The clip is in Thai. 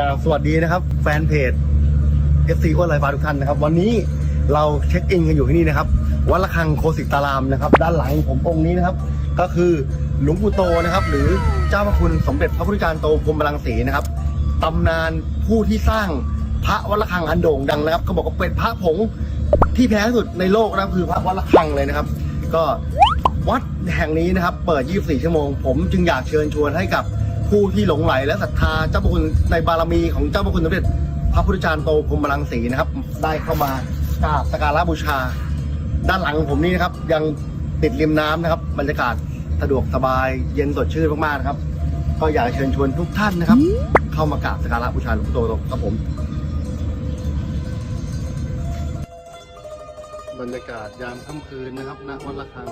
บสวัสดีนะครับ แฟนเพจ FC อ้วนไรฟ้าทุกท่านนะครับ วันนี้เราเช็คอินกันอยู่ที่นี่นะครับ วัดระฆังโคสิตารามนะครับ ด้านหลังผมองค์นี้นะครับ ก็คือหลวงปู่โตนะครับ หรือเจ้าพระคุณสมเด็จพระพุทธจารย์โตพรหมรังสีนะครับตำนานผู้ที่สร้างพระวัดระฆังอันโด่งดังนะครับเขาบอกว่าเป็นพระผงที่แพงที่สุดในโลกนะครับคือพระวัดระฆังเลยนะครับ ก็วัดแห่งนี้นะครับ เปิด 24 ชั่วโมง ผมจึงอยากเชิญชวนให้กับ ผู้ที่หลงไหลและศรัทธาเจ้าพระคุณในบารมีของเจ้าพระคุณสมเด็จพระพุทธจารย์โตพรหมรังสีนะครับ ได้เข้ามากราบสักการะบูชา ด้านหลังของผมนี่นะครับ ยังติดริมน้ำนะครับ บรรยากาศสะดวกสบายเย็นสดชื่นมากๆนะครับ ก็อยากเชิญชวนทุกท่านนะครับ เข้ามากราบสักการะบูชาหลวงโตครับผม บรรยากาศยามค่ำคืนนะครับณวัดระฆัง